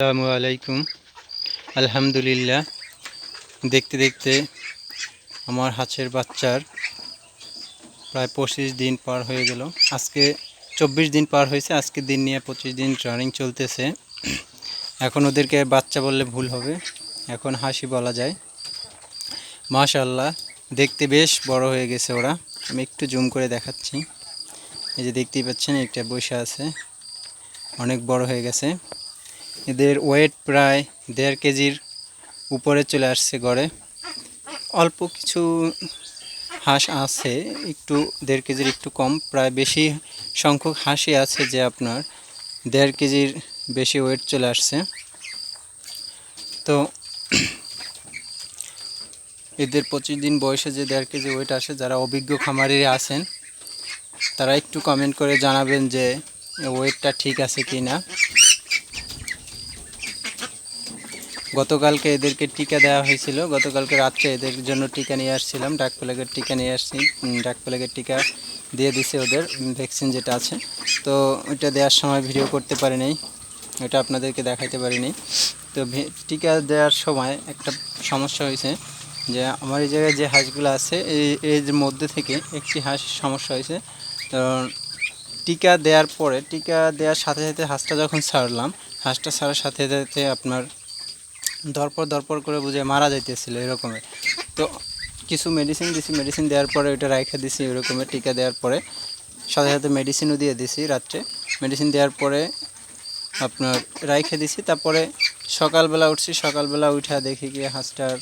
আসসালামু আলাইকুম। আলহামদুলিল্লাহ। দেখতে দেখতে আমার হাঁসের বাচ্চার প্রায় পঁচিশ দিন পার হয়ে গেল। আজকে চব্বিশ দিন পার হয়েছে আজকে দিন নিয়ে পঁচিশ দিন রানিং চলতেছে। এখন ওদেরকে বাচ্চা বললে ভুল হবে। এখন হাসি বলা যায়। মাশাল্লাহ দেখতে বেশ বড় হয়ে গেছে ওরা। আমি একটু জুম করে দেখাচ্ছি। এই যে দেখতেই পাচ্ছেন একটা বসে আছে। অনেক বড় হয়ে গেছে। এদের ওয়েট প্রায় দেড় কেজির উপরে চলে আসছে গড়ে। অল্প কিছু হাঁস আছে, একটু দেড় কেজির একটু কম, প্রায় বেশি সংখ্যক হাঁসই আছে যে আপনার দেড় কেজির বেশি ওয়েট চলে আসছে। তো এদের পঁচিশ দিন বয়সে যে দেড় কেজি ওয়েট আসে, যারা অভিজ্ঞ খামারি আছেন, তারা একটু কমেন্ট করে জানাবেন যে ওয়েটটা ঠিক আছে কি না গতকালকে এদেরকে টিকা দেওয়া হয়েছিল। গতকালকে রাত্রে এদের জন্য টিকা নিয়ে আসছিলাম। ডাক প্লেগের টিকা নিয়ে আসছি। ডাক প্লেগের টিকা দিয়ে দিছে ওদের ভ্যাকসিন যেটা আছে। তো ওইটা দেওয়ার সময় ভিডিও করতে পারি নাই ওইটা আপনাদেরকে দেখাইতে পারিনি। তো টিকা দেওয়ার সময় একটা সমস্যা হয়েছে যে আমার এই জায়গায় যে হাঁসগুলো আছে, এই, এর মধ্যে থেকে একটি হাঁস সমস্যা হয়েছে। কারণ টিকা দেওয়ার পরে, টিকা দেওয়ার সাথে সাথে হাঁসটা যখন ছাড়লাম, হাঁসটা ছাড়ার সাথে সাথে আপনার দরপর দরপর করে বুঝে মারা যাইতেছিল এরকমের তো কিছু মেডিসিন দিছি মেডিসিন দেওয়ার পরে ওইটা রাইখা দিছি এরকমের টিকা দেওয়ার পরে। সাথে সাথে মেডিসিনও দিয়ে দিছি রাত্রে। মেডিসিন দেওয়ার পরে আপনার রাইখে দিছি, তারপরে সকালবেলা উঠছি, সকালবেলা উঠা দেখি কি হাঁসটার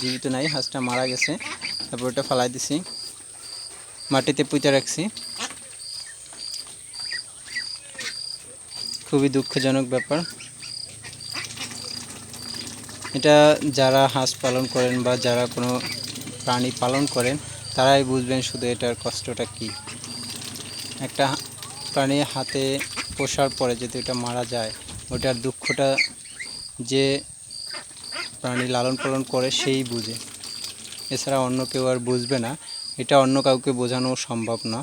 জীবিত নাই, হাঁসটা মারা গেছে। তারপর ওটা ফালাই দিছি, মাটিতে পুঁতে রাখছি। খুবই দুঃখজনক ব্যাপার। এটা যারা হাঁস পালন করেন বা যারা কোনো প্রাণী পালন করেন, তারাই বুঝবেন শুধু এটার কষ্টটা কি। একটা প্রাণী হাতে পোষার পরে যদি এটা মারা যায়, ওটার দুঃখটা যে প্রাণী লালন পালন করে সেই বুঝে। এছাড়া অন্য কেউ আর বুঝবে না, এটা অন্য কাউকে বোঝানো সম্ভব না।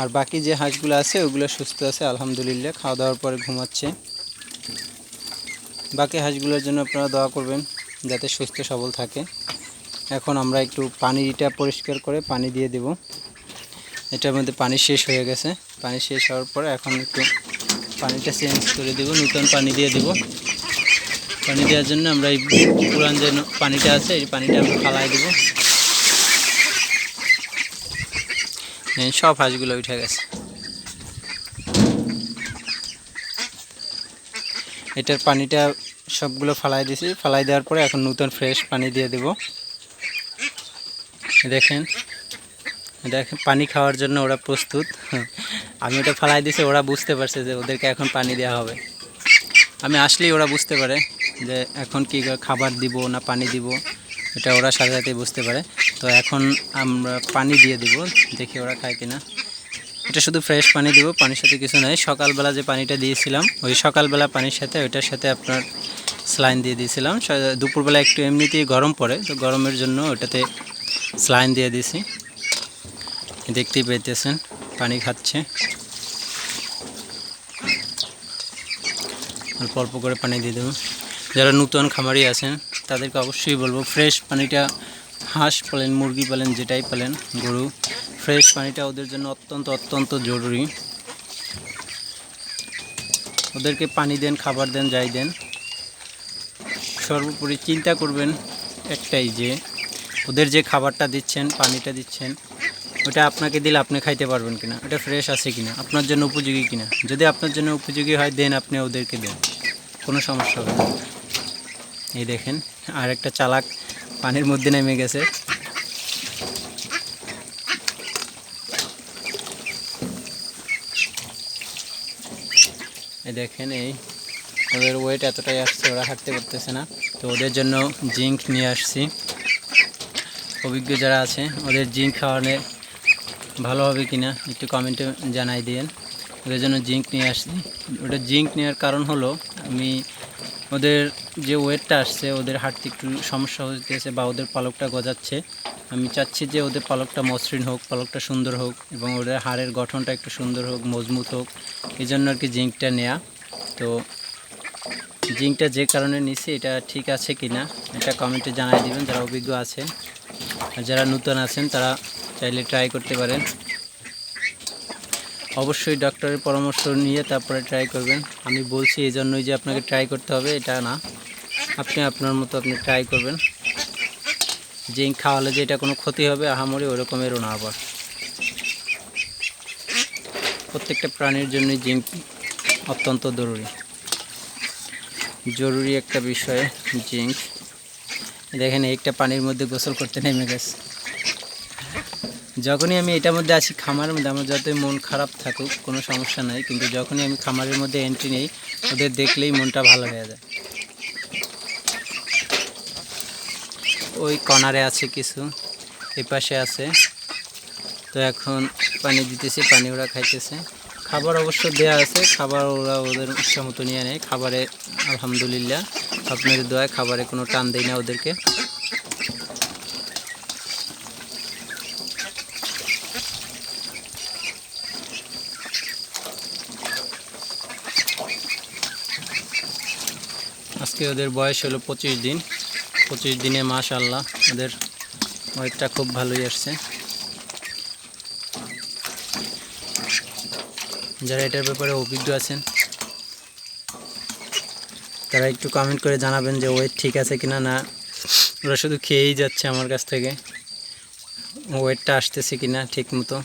আর বাকি যে হাঁসগুলো আছে, ওগুলো সুস্থ আছে, আলহামদুলিল্লাহ, খাওয়া দাওয়ার পরে ঘুমাচ্ছে। বাকি হাঁসগুলোর জন্য আপনারা দোয়া করবেন যাতে সুস্থ সবল থাকে। এখন আমরা একটু পানিটা পরিষ্কার করে পানি দিয়ে দেব। এটার মধ্যে পানি শেষ হয়ে গেছে। পানি শেষ হওয়ার পরে এখন একটু পানিটা চেঞ্জ করে দেব, নতুন পানি দিয়ে দেব। পানি দেওয়ার জন্য আমরা এই পুরান যে পানিটা আছে, এই পানিটা আমরা ফালাই দেব। সব হাঁসগুলো উঠে গেছে। এটার পানিটা সবগুলো ফালাই দিছি। ফালাই দেওয়ার পরে এখন নতুন ফ্রেশ পানি দিয়ে দেব। দেখেন দেখেন, পানি খাওয়ার জন্য ওরা প্রস্তুত। আমি ওটা ফালাই দিছি, ওরা বুঝতে পারছে যে ওদেরকে এখন পানি দেওয়া হবে। আমি আসলেই ওরা বুঝতে পারে যে এখন কি খাবার দিব না পানি দিব, এটা ওরা সাথে সাথে বুঝতে পারে। তো এখন আমরা পানি দিয়ে দিব, দেখি ওরা খায় কিনা। এটা শুধু ফ্রেশ পানি দিব, পানির সাথে কিছু নাই। সকালবেলা যে পানিটা দিয়েছিলাম, ওই সকালবেলা পানির সাথে ওইটার সাথে আপনার স্লাইন দিয়ে দিয়েছিলাম। দুপুরবেলা একটু এমনিতেই গরম পড়ে, তো গরমের জন্য ওটাতে স্লাইন দিয়ে দিয়েছি। দেখতেই পেতেছেন পানি খাচ্ছে। অল্প অল্প করে পানি দিয়ে দেবো। যারা নতুন খামারি আছেন, তাদেরকে অবশ্যই বলব ফ্রেশ পানিটা হাঁস পালেন, মুরগি পালেন, যেটাই পালেন, গরু। ফ্রেশ পানিটা ওদের জন্য অত্যন্ত অত্যন্ত জরুরি। ওদেরকে পানি দেন, খাবার দেন, যাই দেন। সর্বোপরি চিন্তা করবেন একটাই যে, ওদের যে খাবারটা দিচ্ছেন, পানিটা দিচ্ছেন, ওটা আপনাকে দিলে আপনি খাইতে পারবেন কিনা, ওটা ফ্রেশ আছে কিনা, আপনার জন্য উপযোগী কিনা। যদি আপনার জন্য উপযোগী হয়, দেন আপনি ওদেরকে দেন, কোনো সমস্যা হবে না। এই দেখেন আর একটা চালাক পানির মধ্যে নেমে গেছে। দেখেন এই ওদের ওয়েট এতটাই আসছে, ওরা হাঁটতে পারতেছে না। তো ওদের জন্য জিঙ্ক নিয়ে আসছি। অভিজ্ঞ যারা আছে, ওদের জিঙ্ক খাওয়ালে ভালো হবে কি না একটু কমেন্টে জানাই দিন ওদের জন্য জিঙ্ক নিয়ে আসছি। ওটা জিঙ্ক নেওয়ার কারণ হলো, আমি ওদের যে ওয়েটটা আসছে, ওদের হাঁটতে একটু সমস্যা হতেছে বা ওদের পালকটা গজাচ্ছে, আমি চাচ্ছি যে ওদের পালকটা মসৃণ হোক, পালকটা সুন্দর হোক এবং ওদের হাড়ের গঠনটা একটু সুন্দর হোক, মজবুত হোক এই জন্য আর কি জিঙ্কটা নেওয়া তো জিঙ্কটা যে কারণে নিছি, এটা ঠিক আছে কি না এটা কমেন্টে জানাই দিবেন, যারা অভিজ্ঞ আছেন। আর যারা নতুন আছেন, তারা চাইলে ট্রাই করতে পারেন। অবশ্যই ডক্টরের পরামর্শ নিয়ে তারপরে ট্রাই করবেন। আমি বলছি এই জন্যই যে আপনাকে ট্রাই করতে হবে, এটা না। আপনি আপনার মতো আপনি ট্রাই করবেন। জিঙ্ক খাওয়ালে যে এটা কোনো ক্ষতি হবে, আহামরি ওরকমেরও না আবার। প্রত্যেকটা প্রাণীর জন্যই জিঙ্ক অত্যন্ত জরুরি। জরুরি একটা বিষয়, জিঙ্ক। দেখেন, একটা পানির মধ্যে গোসল করতে নেমে গেছে। যখনই আমি এটার মধ্যে আসি খামারের মধ্যে আমার যতই মন খারাপ থাকুক, কোনো সমস্যা নাই। কিন্তু যখনই আমি খামারের মধ্যে এন্ট্রি নেই, ওদের দেখলেই মনটা ভালো হয়ে যায়। ওই কর্নারে আছে কিছু এই পাশে আছে। তো এখন পানি দিতেছি, পানি ওরা খাইতেছে। খাবার অবশ্য দেয়া আছে, খাবার ওরা ওদের ইচ্ছা মতো নিয়ে নেয়। খাবারে আলহামদুলিল্লাহ আপনাদের দোয়ায় খাবারে কোনো টান দেয় না ওদেরকে। আজকে ওদের বয়স হলো পঁচিশ দিন। পঁচিশ দিনে মাশাল্লাহ ওদের ওয়েটটা খুব ভালোই আসছে। যারা এটার ব্যাপারে অভিজ্ঞ আছেন, তারা একটু কমেন্ট করে জানাবেন যে ওয়েট ঠিক আছে কিনা না। ওরা শুধু খেয়েই যাচ্ছে আমার কাছ থেকে, ওয়েটটা আসতেছে কিনা ঠিক মতো।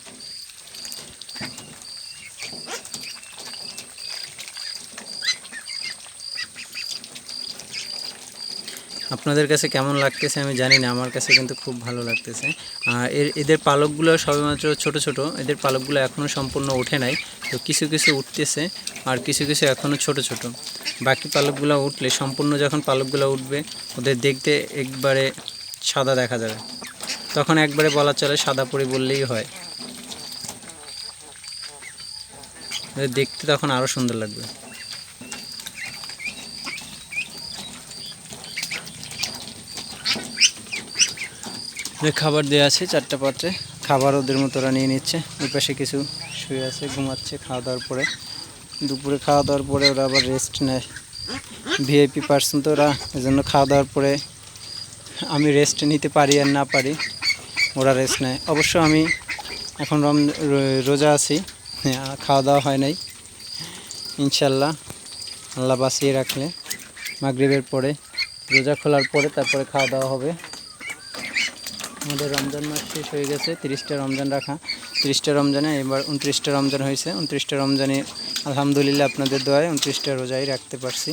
আপনাদের কাছে কেমন লাগতেছে আমি জানি না, আমার কাছে কিন্তু খুব ভালো লাগতেছে। আর এর, এদের পালকগুলো সবেমাত্র ছোট ছোট, এদের পালকগুলো এখনও সম্পূর্ণ ওঠে নাই, তো কিছু কিছু উঠতেছে আর কিছু কিছু এখনও ছোট ছোট। বাকি পালকগুলো উঠলে, সম্পূর্ণ যখন পালকগুলো উঠবে, ওদের দেখতে একবারে সাদা দেখা যাবে। তখন একবারে বলা চলে সাদা পরি বললেই হয়। দেখতে তখন আরও সুন্দর লাগবে। খাবার দেওয়া আছে, চারটা পাত্রে। খাবার ওদের মতো ওরা নিয়ে নিচ্ছে। ওই পাশে কিছু শুয়ে আছে, ঘুমাচ্ছে খাওয়া দাওয়ার পরে। দুপুরে খাওয়া দাওয়ার পরে ওরা আবার রেস্ট নেয়। ভিআইপি পার্সন তো ওরা, এজন্য খাওয়া দাওয়ার পরে আমি রেস্ট নিতে পারি আর না পারি, ওরা রেস্ট নেয়। অবশ্য আমি এখন রম রোজা আছি খাওয়া দাওয়া হয় নাই। ইনশাল্লাহ আল্লাহ বাঁচিয়ে রাখলে। মাগরিবের পরে, রোজা খোলার পরে তারপরে খাওয়া দাওয়া হবে। আমাদের রমজান মাস শেষ হয়ে গেছে, তিরিশটা রমজান রাখা। তিরিশটা রমজানে এবার উনত্রিশটা রমজান হয়েছে। উনত্রিশটা রমজানে আলহামদুলিল্লাহ আপনাদের দোয়ায় উনত্রিশটা রোজাই রাখতে পারছি।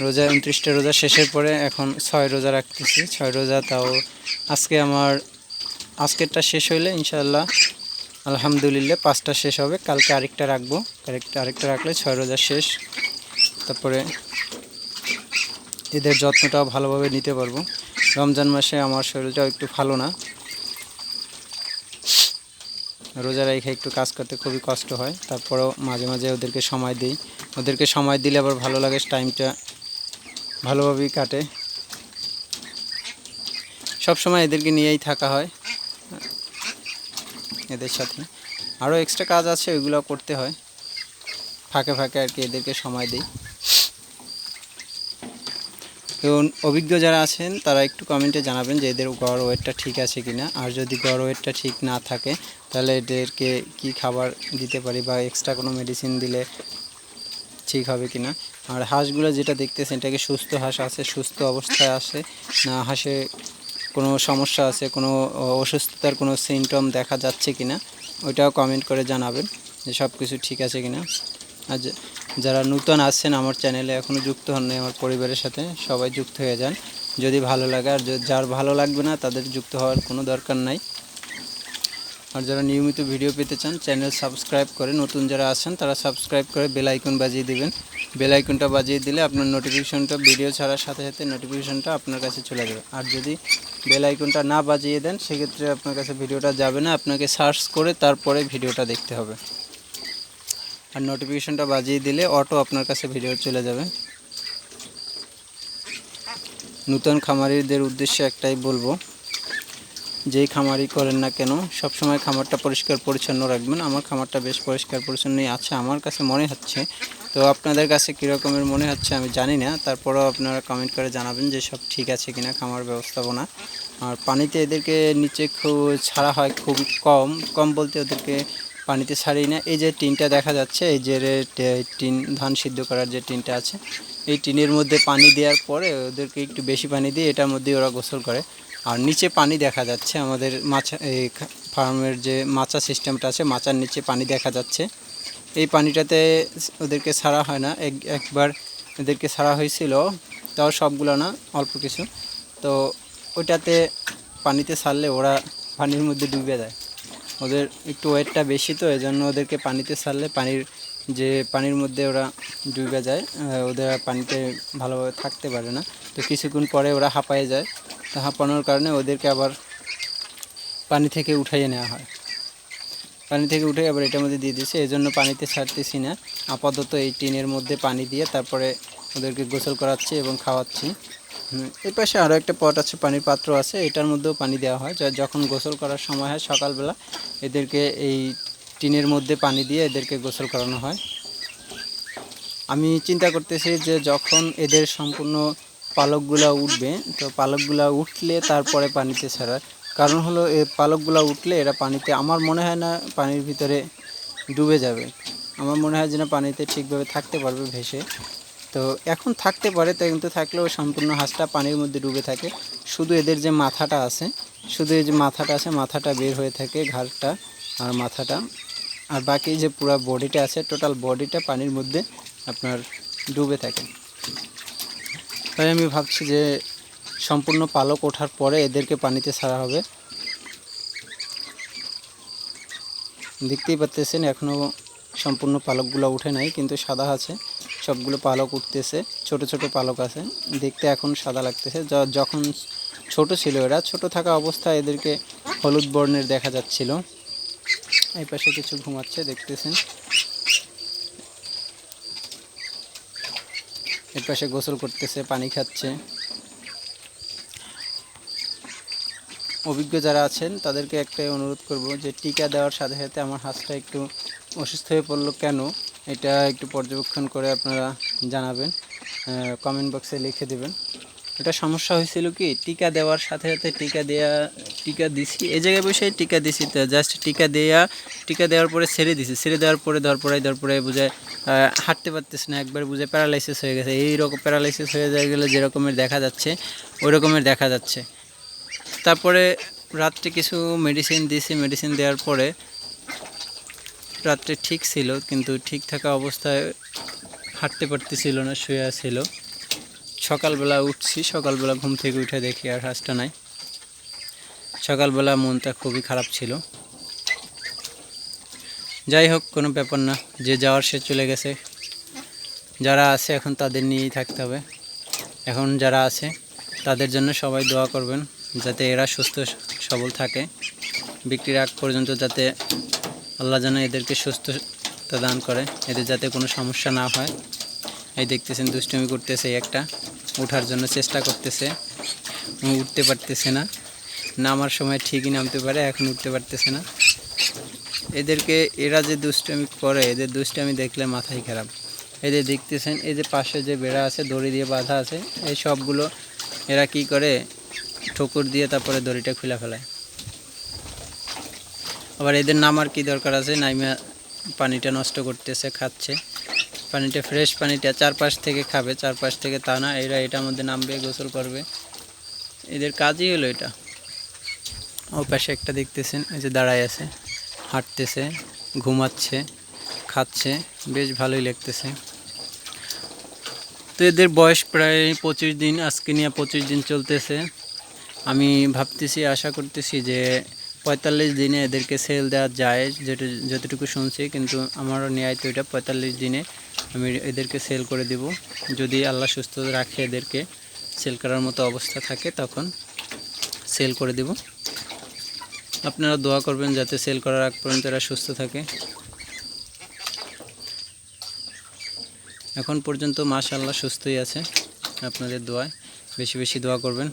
রোজা, উনত্রিশটা রোজা শেষের পরে এখন ছয় রোজা রাখতেছি। ছয় রোজা তাও আজকে আমার, আজকেরটা শেষ হইলে ইনশাআল্লাহ আলহামদুলিল্লাহ পাঁচটা শেষ হবে। কালকে আরেকটা রাখব। আরেকটা আরেকটা রাখলে ছয় রোজা শেষ। তারপরে এদের যত্নটাও ভালোভাবে নিতে পারব। রমজান মাসে আমার শরীরটাও একটু ভালো না। রোজা রেখে একটু কাজ করতে খুবই কষ্ট হয়। তারপরেও মাঝে মাঝে ওদেরকে সময় দিই। ওদেরকে সময় দিলে আবার ভালো লাগে, টাইমটা ভালোভাবেই কাটে। সব সময় এদেরকে নিয়েই থাকা হয়। এদের সাথে। আরও এক্সট্রা কাজ আছে ওইগুলো করতে হয়। ফাঁকে ফাঁকে আর কি এদেরকে সময় দিই। এবং অভিজ্ঞ যারা আছেন, তারা একটু কমেন্টে জানাবেন যে এদের গড় ওয়েটটা ঠিক আছে কি না আর যদি গড় ওয়েটটা ঠিক না থাকে, তাহলে এদেরকে কি খাবার দিতে পারি বা এক্সট্রা কোনো মেডিসিন দিলে ঠিক হবে কি না আর হাঁসগুলো যেটা দেখতেছেন এটাকে সুস্থ হাঁস আছে, সুস্থ অবস্থায় আছে? না হাঁসে কোনো সমস্যা আছে, কোনো অসুস্থতার কোনো সিমটম দেখা যাচ্ছে কি না ওইটাও কমেন্ট করে জানাবেন যে সব কিছু ঠিক আছে কি না আর যারা নূতন আছেন আমার চ্যানেলে এখনও যুক্ত হন নাই আমার পরিবারের সাথে সবাই যুক্ত হয়ে যান। যদি ভালো লাগে আর যার ভালো লাগবে না, তাদের যুক্ত হওয়ার কোনো দরকার নাই। আর যারা নিয়মিত ভিডিও পেতে চান, চ্যানেল সাবস্ক্রাইব করে নতুন যারা আছেন, তারা সাবস্ক্রাইব করে বেল আইকন বাজিয়ে দিবেন। বেল আইকনটা বাজিয়ে দিলে আপনার নোটিফিকেশনটা ভিডিও ছাড়ার সাথে সাথে নোটিফিকেশনটা আপনার কাছে চলে যাবে। আর যদি বেল আইকনটা না বাজিয়ে দেন, সেক্ষেত্রে আপনার কাছে ভিডিওটা যাবে না, আপনাকে সার্চ করে তারপরে ভিডিওটা দেখতে হবে। আর নোটিফিকেশনটা বাজিয়ে দিলে অটো আপনার কাছে ভিডিও চলে যাবে। নূতন খামারিদের উদ্দেশ্যে একটাই বলব, যেই খামারি করেন না কেন, সবসময় খামারটা পরিষ্কার পরিচ্ছন্ন রাখবেন। আমার খামারটা বেশ পরিষ্কার পরিচ্ছন্নই আছে, আমার কাছে মনে হচ্ছে। তো আপনাদের কাছে কীরকমের মনে হচ্ছে আমি জানি না, তারপরেও আপনারা কমেন্ট করে জানাবেন যে সব ঠিক আছে কিনা খামার ব্যবস্থাপনা। আর পানিতে এদেরকে নিচে খুব ছাড়া হয় খুব কম কম বলতে ওদেরকে পানিতে ছাড়ি না। এই যে টিনটা দেখা যাচ্ছে, এই যে টিন, ধান সিদ্ধ করার যে টিনটা আছে, এই টিনের মধ্যে পানি দেওয়ার পরে ওদেরকে একটু বেশি পানি দিয়ে এটার মধ্যে ওরা গোসল করে। আর নিচে পানি দেখা যাচ্ছে, আমাদের মাছা এই ফার্মের যে মাচা সিস্টেমটা আছে, মাচার নিচে পানি দেখা যাচ্ছে। এই পানিটাতে ওদেরকে ছাড়া হয় না। এক একবার ওদেরকে ছাড়া হয়েছিল, তাও সবগুলো না, অল্প কিছু। তো ওইটাতে পানিতে ছাড়লে ওরা পানির মধ্যে ডুবে যায়। ওদের একটু ওয়েটটা বেশি তো এই জন্য ওদেরকে পানিতে ছাড়লে পানির যে পানির মধ্যে ওরা ডুবে যায় ওদের পানিতে ভালোভাবে থাকতে পারে না। তো কিছুক্ষণ পরে ওরা হাঁপায়ে যায়। তো হাঁপানোর কারণে ওদেরকে আবার পানি থেকে উঠাইয়ে নেওয়া হয়। পানি থেকে উঠে আবার এটার মধ্যে দিয়ে দিয়েছে এই জন্য পানিতে ছাড়তেছি না। আপাতত এই টিনের মধ্যে পানি দিয়ে তারপরে ওদেরকে গোসল করাচ্ছি এবং খাওয়াচ্ছি। এই পাশে আরও একটা পট আছে, পানির পাত্র আছে, এটার মধ্যেও পানি দেওয়া হয়। যখন গোসল করার সময় হয়, সকালবেলা এদেরকে এই টিনের মধ্যে পানি দিয়ে এদেরকে গোসল করানো হয়। আমি চিন্তা করতেছি যে যখন এদের সম্পূর্ণ পালকগুলা উঠবে, তো পালকগুলা উঠলে তারপরে পানিতে ছাড়ার কারণ হলো এই পালকগুলা উঠলে এরা পানিতে, আমার মনে হয় না পানির ভিতরে ডুবে যাবে। আমার মনে হয় যে না পানিতে ঠিকভাবে থাকতে পারবে ভেসে। তো এখন থাকতে পারে, তো কিন্তু থাকলেও সম্পূর্ণ হাঁসটা পানির মধ্যে ডুবে থাকে। শুধু এদের যে মাথাটা আছে, শুধু এই যে মাথাটা আছে, মাথাটা বের হয়ে থাকে ঘাড়টা আর মাথাটা। আর বাকি যে পুরো বডিটা আছে টোটাল বডিটা পানির মধ্যে আপনার ডুবে থাকে। তাই আমি ভাবছি যে সম্পূর্ণ পালক ওঠার পরে এদেরকে পানিতে ছাড়া হবে। দেখতেই পাচ্তেছেন এখনও সম্পূর্ণ পালকগুলো উঠে নাই, কিন্তু সাদা আছে। সবগুলো পালক উঠতেছে, ছোট ছোট পালক আছে, দেখতে এখন সাদা লাগতেছে। যখন ছোট ছিল এরা, ছোট থাকা অবস্থায় এদেরকে হলুদ বর্ণের দেখা যাচ্ছিল। এই পাশে কিছু ঘুমাচ্ছে, দেখতেছেন। এর পাশে গোসল করতেছে, পানি খাচ্ছে। অভিজ্ঞ যারা আছেন, তাদেরকে একটাই অনুরোধ করব যে, টিকা দেওয়ার সাথে সাথে আমার হাঁসটা একটু অসুস্থ হয়ে পড়ল কেন? এটা একটু পর্যবেক্ষণ করে আপনারা জানাবেন কমেন্ট বক্সে লিখে দেবেন। এটা সমস্যা হয়েছিল কি, টিকা দেওয়ার সাথে সাথে টিকা দেওয়া টিকা দিছি, এই জায়গায় বসে টিকা দিছি তো জাস্ট টিকা দেওয়া টিকা দেওয়ার পরে ছেড়ে দিছি, ছেড়ে দেওয়ার পরে দেওয়ার পরে বুঝে হাঁটতে পারতেছে না, একবার বুঝে প্যারালাইসিস হয়ে গেছে, এই রকম প্যারালাইসিস হয়ে যায় গেলে যেরকমের দেখা যাচ্ছে ওই রকমের দেখা যাচ্ছে। তারপরে রাত্রে কিছু মেডিসিন দিয়েছি মেডিসিন দেওয়ার পরে রাত্রে ঠিক ছিল, কিন্তু ঠিক থাকা অবস্থায় হাঁটতে পারতেছিল না, শুয়ে ছিল সকালবেলা উঠছি, সকালবেলা ঘুম থেকে উঠে দেখি আর হাঁসটা নাই। সকালবেলা মনটা খুবই খারাপ ছিল। যাই হোক, কোনো ব্যাপার না, যে যাওয়ার সে চলে গেছে। যারা আছে এখন তাদের নিয়েই থাকতে হবে। এখন যারা আছে, তাদের জন্য সবাই দোয়া করবেন, যাতে এরা সুস্থ, সবল থাকে। বিক্রির আগ পর্যন্ত যাতে আল্লাহ যেন এদেরকে সুস্থতা দান করে, এদের যাতে কোনো সমস্যা না হয়। এই দেখতেছেন, দুষ্টুমি করতেছে একটা। ওঠার জন্য চেষ্টা করতেছে উঠতে পারতেছে না। নামার সময় ঠিকই নামতে পারে, এখন উঠতে পারতেছে না। এদেরকে, এরা যে দুষ্টামি করে, এদের দুষ্টামি দেখলে মাথায় খারাপ। এদের দেখতেছেন, এই যে পাশে যে বেড়া আছে, দড়ি দিয়ে বাঁধা আছে, এই সবগুলো এরা কি করে? ঠোকর দিয়ে তারপরে দড়িটা খুলে ফেলায়। আবার এদের নামার কি দরকার আছে? নাইমা পানিটা নষ্ট করতেছে, খাচ্ছে। পানিটা ফ্রেশ পানিটা চারপাশ থেকে খাবে, চারপাশ থেকে তা না, এরা এটার মধ্যে নামবে, গোসল করবে। এদের কাজই হলো এটা। ও পাশে একটা দেখতেছেন, এই যে দাঁড়ায় আছে, হাঁটতেছে, ঘুমাচ্ছে, খাচ্ছে, বেশ ভালোই লাগতেছে। তো এদের বয়স প্রায় পঁচিশ দিন, আজকে নিয়ে পঁচিশ দিন চলতেছে। আমি ভাবতেছি, আশা করতেছি যে পঁয়তাল্লিশ দিনে এদেরকে সেল দেওয়া যায়, যেটা, যতটুকু শুনছি, কিন্তু আমারও ন্যায় তো এটা পঁয়তাল্লিশ দিনে আমি এদেরকে সেল করে দেব। যদি আল্লাহ সুস্থ রাখে এদেরকে সেল করার মতো অবস্থা থাকে, তখন সেল করে দেব। আপনারা দোয়া করবেন যাতে সেল করার আগ পর্যন্ত এরা সুস্থ থাকে। এখন পর্যন্ত মাশাল্লাহ সুস্থই আছে, আপনাদের দোয়ায়। বেশি বেশি দোয়া করবেন।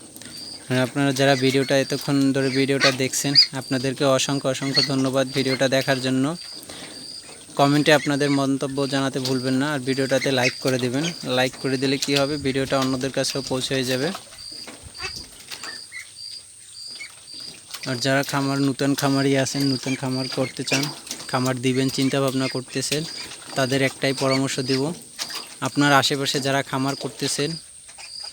আপনারা যারা ভিডিওটা এতক্ষণ ধরে ভিডিওটা দেখছেন, আপনাদেরকে অসংখ্য অসংখ্য ধন্যবাদ ভিডিওটা দেখার জন্য। কমেন্টে আপনাদের মন্তব্য জানাতে ভুলবেন না, আর ভিডিওটাতে লাইক করে দিবেন। লাইক করে দিলে কি হবে? ভিডিওটা অন্যদের কাছেও পৌঁছে যাবে। আর যারা খামার, নতুন খামারি আছেন, নতুন খামার করতে চান, খামার দিবেন চিন্তা ভাবনা করতেছেন, তাদের একটাই পরামর্শ দেব। আপনার আশেপাশে যারা খামার করতেছেন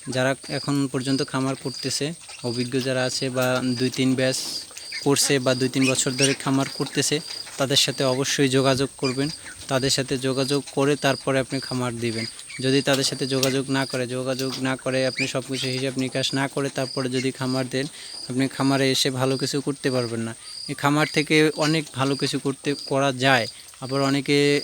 যারা এখন পর্যন্ত খামার করতেছে, অভিজ্ঞ যারা আছে বা দুই তিন ব্যাচ করছে বা দুই তিন বছর ধরে খামার করতেছে, তাদের সাথে অবশ্যই যোগাযোগ করবেন। তাদের সাথে যোগাযোগ করে তারপরে আপনি খামার দিবেন। যদি তাদের সাথে যোগাযোগ না করে, যোগাযোগ না করে, আপনি সব কিছু হিসাব নিকাশ না করে তারপরে যদি খামার দেন, আপনি খামারে এসে ভালো কিছু করতে পারবেন না। এই খামার থেকে অনেক ভালো কিছু করতে করা যায়। আবার অনেকে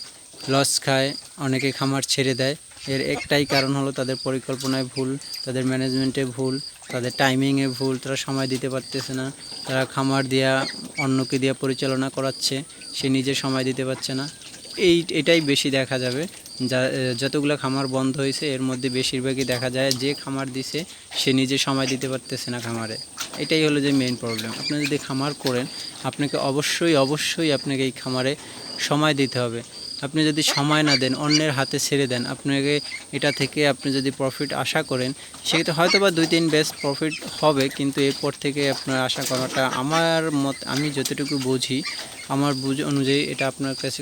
লস খায়, অনেকে খামার ছেড়ে দেয়। এর একটাই কারণ হলো তাদের পরিকল্পনায় ভুল, তাদের ম্যানেজমেন্টে ভুল, তাদের টাইমিংয়ে ভুল, তারা সময় দিতে পারতেছে না, তারা খামার দিয়া অন্যকে দিয়া পরিচালনা করাচ্ছে, সে নিজে সময় দিতে পারছে না। এই, এটাই বেশি দেখা যাবে। যা, যতগুলো খামার বন্ধ হয়েছে, এর মধ্যে বেশিরভাগই দেখা যায় যে খামার দিছে, সে নিজে সময় দিতে পারতেছে না খামারে। এটাই হলো যে মেইন প্রবলেম আপনি যদি খামার করেন, আপনাকে অবশ্যই অবশ্যই আপনাকে এই খামারে সময় দিতে হবে। আপনি যদি সময় না দেন, অন্যের হাতে ছেড়ে দেন, আপনাকে এটা থেকে আপনি যদি প্রফিট আশা করেন, সেক্ষেত্রে হয়তো বা দুই তিন বেশ প্রফিট হবে, কিন্তু এরপর থেকে আপনার আশা করাটা আমার মত, আমি যতটুকু বুঝি, আমার বুঝ অনুযায়ী এটা আপনার কাছে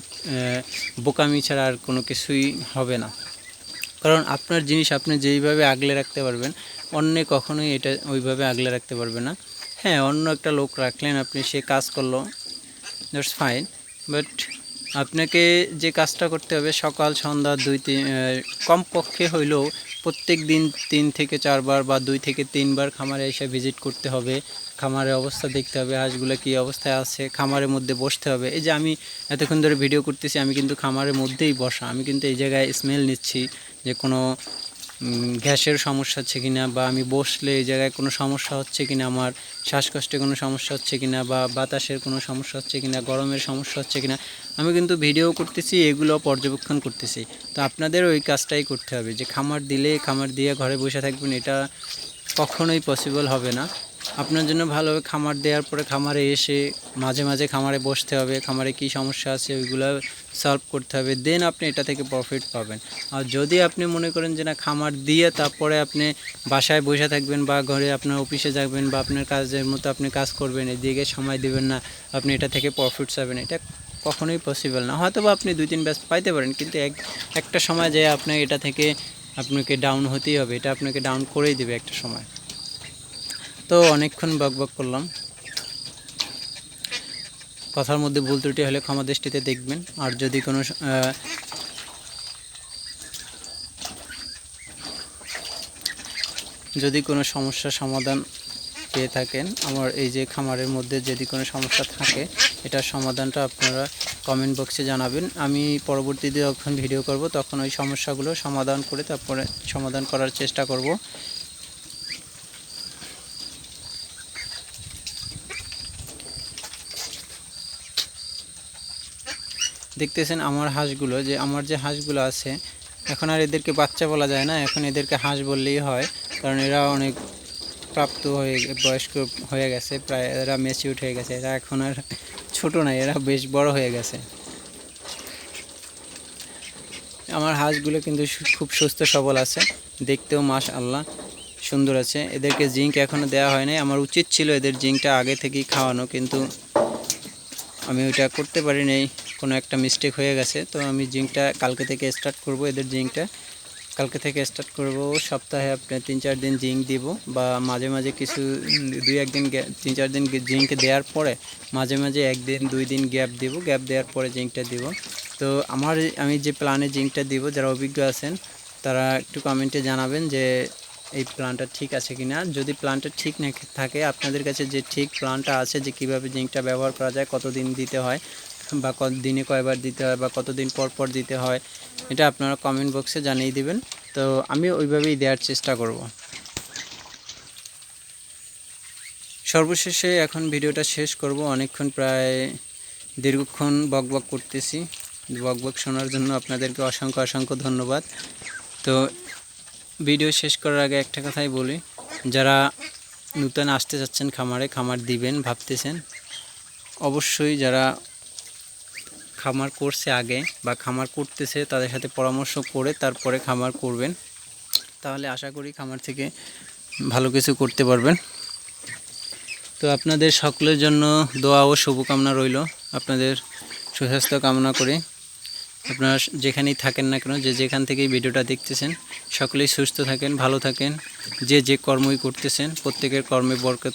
বোকামি ছাড়া আর কোনো কিছুই হবে না। কারণ আপনার জিনিস আপনি যেইভাবে আগলে রাখতে পারবেন, অন্যে কখনোই এটা ওইভাবে আগলে রাখতে পারবে না। হ্যাঁ অন্য একটা লোক রাখলেন, আপনি সে কাজ করল দ্যাটস ফাইন বাট আপনাকে যে কাজটা করতে হবে, সকাল, সন্ধ্যা দুই তিন কমপক্ষে হইলেও প্রত্যেক দিন তিন থেকে চারবার বা দুই থেকে তিনবার খামারে এসে ভিজিট করতে হবে। খামারের অবস্থা দেখতে হবে, হাঁসগুলো কী অবস্থায় আছে, খামারের মধ্যে বসতে হবে। এই যে আমি এতক্ষণ ধরে ভিডিও করতেছি, আমি কিন্তু খামারের মধ্যেই বসা, আমি কিন্তু এই জায়গায় স্মেল নিচ্ছি যে কোনো গ্যাসের সমস্যা হচ্ছে কিনা বা আমি বসলে এই জায়গায় কোনো সমস্যা হচ্ছে কিনা, আমার শ্বাসকষ্টে কোনো সমস্যা হচ্ছে কিনা বা বাতাসের কোনো সমস্যা হচ্ছে কিনা, গরমের সমস্যা হচ্ছে কিনা, আমি কিন্তু ভিডিও করতেছি, এগুলো পর্যবেক্ষণ করতেছি। তো আপনাদের ওই কাজটাই করতে হবে যে খামার দিলে খামার দিয়ে ঘরে বসে থাকবেন, এটা কখনোই পসিবল হবে না। আপনার জন্য ভালোভাবে খামার দেওয়ার পরে খামারে এসে মাঝে মাঝে খামারে বসতে হবে, খামারে কী সমস্যা আছে ওইগুলো সলভ করতে হবে দেন আপনি এটা থেকে প্রফিট পাবেন। আর যদি আপনি মনে করেন যে না, খামার দিয়ে তারপরে আপনি বাসায় বসে থাকবেন বা ঘরে আপনার অফিসে যাবেন বা আপনার কাজের মতো আপনি কাজ করবেন, এদিকে সময় দিবেন না, আপনি এটা থেকে প্রফিট পাবেন। এটা কখনোই পসিবল না। হয়তো বা আপনি দুই তিন ব্যাচ পাইতে পারেন, কিন্তু এক, একটা সময় যে আপনার এটা থেকে আপনাকে ডাউন হতেই হবে, এটা আপনাকে ডাউন করেই দেবে একটা সময়। তো অনেকক্ষণ বক বক করলাম। কথার মধ্যে ভুল ত্রুটি হলে ক্ষমা দৃষ্টিতে দেখবেন। আর যদি কোনো যদি কোনো সমস্যার সমাধান পেয়ে থাকেন, আমার এই যে খামারের মধ্যে যদি কোনো সমস্যা থাকে, এটার সমাধানটা আপনারা কমেন্ট বক্সে জানাবেন। আমি পরবর্তীতে যখন ভিডিও করব, তখন ওই সমস্যাগুলো সমাধান করে তারপরে সমাধান করার চেষ্টা করব। দেখতেছেন আমার হাঁসগুলো, যে আমার যে হাঁসগুলো আছে, এখন আর এদেরকে বাচ্চা বলা যায় না, এখন এদেরকে হাঁস বললেই হয়, কারণ এরা অনেক প্রাপ্ত হয়ে, বয়স্ক হয়ে গেছে, প্রায় এরা মেচিউড হয়ে গেছে, এরা এখন আর ছোট না, এরা বেশ বড় হয়ে গেছে। আমার হাঁসগুলো কিন্তু খুব সুস্থ সবল আছে, দেখতেও মাস আল্লাহ সুন্দর আছে, এদেরকে জিঙ্ক এখনও দেওয়া হয় নাই, আমার উচিত ছিল এদের জিঙ্কটা আগে থেকেই খাওয়ানো, কিন্তু আমি ওইটা করতে পারি নাই কোনো একটা মিস্টেক হয়ে গেছে, তো আমি জিঙ্কটা কালকে থেকে স্টার্ট করব, এদের জিঙ্কটা। কালকে থেকে স্টার্ট করব, সপ্তাহে আপনার তিন চার দিন জিঙ্ক দিব বা মাঝে মাঝে কিছু দুই একদিন তিন চার দিন জিঙ্ক দেওয়ার পরে মাঝে মাঝে একদিন দুই দিন গ্যাপ দিব, গ্যাপ দেওয়ার পরে জিঙ্কটা দিব। তো আমার, আমি যে প্ল্যানে জিঙ্কটা দিব, যারা অভিজ্ঞ আছেন, তারা একটু কমেন্টে জানাবেন যে এই প্ল্যানটা ঠিক আছে কি না যদি প্ল্যানটা ঠিক না থাকে, আপনাদের কাছে যে ঠিক প্ল্যানটা আছে যে কীভাবে জিঙ্কটা ব্যবহার করা যায়, কতদিন দিতে হয় বা কত দিনে কয়বার দিতে হয় বা কতদিন পর পর দিতে হয়, এটা আপনারা কমেন্ট বক্সে জানিয়ে দিবেন। তো আমি ওইভাবেই দেওয়ার চেষ্টা করব। সর্বশেষে এখন ভিডিওটা শেষ করব। অনেকক্ষণ প্রায় দীর্ঘক্ষণ বকবক করতেছি। বকবক শোনার জন্য আপনাদেরকে অসংখ্য অসংখ্য ধন্যবাদ। তো ভিডিও শেষ করার আগে একটা কথাই বলি, যারা নূতন আসতে যাচ্ছেন খামারে, খামার দিবেন, ভাবতেছেন, অবশ্যই যারা খামার করছে আগে বা খামার করতেছে, তাদের সাথে পরামর্শ করে তারপরে খামার করবেন। তাহলে আশা করি খামার থেকে ভালো কিছু করতে পারবেন। তো আপনাদের সকলের জন্য দোয়া ও শুভকামনা রইল। আপনাদের সুস্বাস্থ্য কামনা করে আপনারা যেখানেই থাকেন না কেন, যে যেখান থেকেই ভিডিওটা দেখতেছেন, সকলেই সুস্থ থাকেন, ভালো থাকেন। যে যে কর্মই করতেছেন, প্রত্যেকের কর্মে বরকত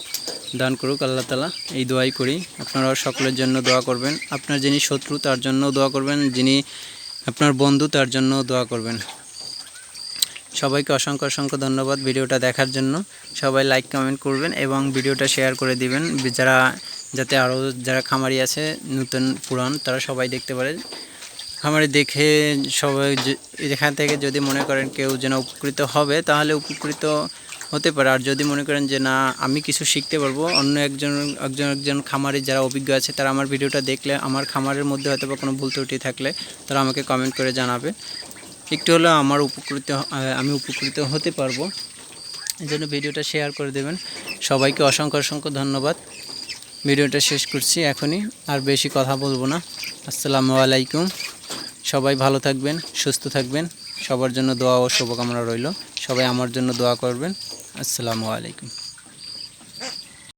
দান করুক, আল্লাহ তালা এই দোয়াই করি। আপনারাও সকলের জন্য দোয়া করবেন। আপনার যিনি শত্রু, তার জন্য দোয়া করবেন। যিনি আপনার বন্ধু, তার জন্য দোয়া করবেন। সবাইকে অসংখ্য অসংখ্য ধন্যবাদ ভিডিওটা দেখার জন্য। সবাই লাইক কমেন্ট করবেন এবং ভিডিওটা শেয়ার করে দিবেন। যারা, যাতে আরও যারা খামারি আছে, নতুন, পুরান, তারা সবাই দেখতে পারে খামারে দেখে সবাই এখান থেকে যদি মনে করেন কেউ যেন উপকৃত হবে, তাহলে উপকৃত হতে পারে। আর যদি মনে করেন যে, না, আমি কিছু শিখতে পারব। অন্য একজন একজন একজন খামারে যারা অভিজ্ঞ আছে, তারা আমার ভিডিওটা দেখলে, আমার খামারের মধ্যে হয়তো বা কোনো ভুল ত্রুটি থাকলে, তারা আমাকে কমেন্ট করে জানাবে। একটু হলেও আমার উপকৃত আমি উপকৃত হতে পারব। এই জন্য ভিডিওটা শেয়ার করে দেবেন। সবাইকে অসংখ্য অসংখ্য ধন্যবাদ। ভিডিওটা শেষ করছি এখনই, আর বেশি কথা বলব না। আসসালামু আলাইকুম। সবাই ভালো থাকবেন, সুস্থ থাকবেন। সবার জন্য দোয়া ও শুভকামনা রইল। সবাই আমার জন্য দোয়া করবেন। আসসালামু আলাইকুম।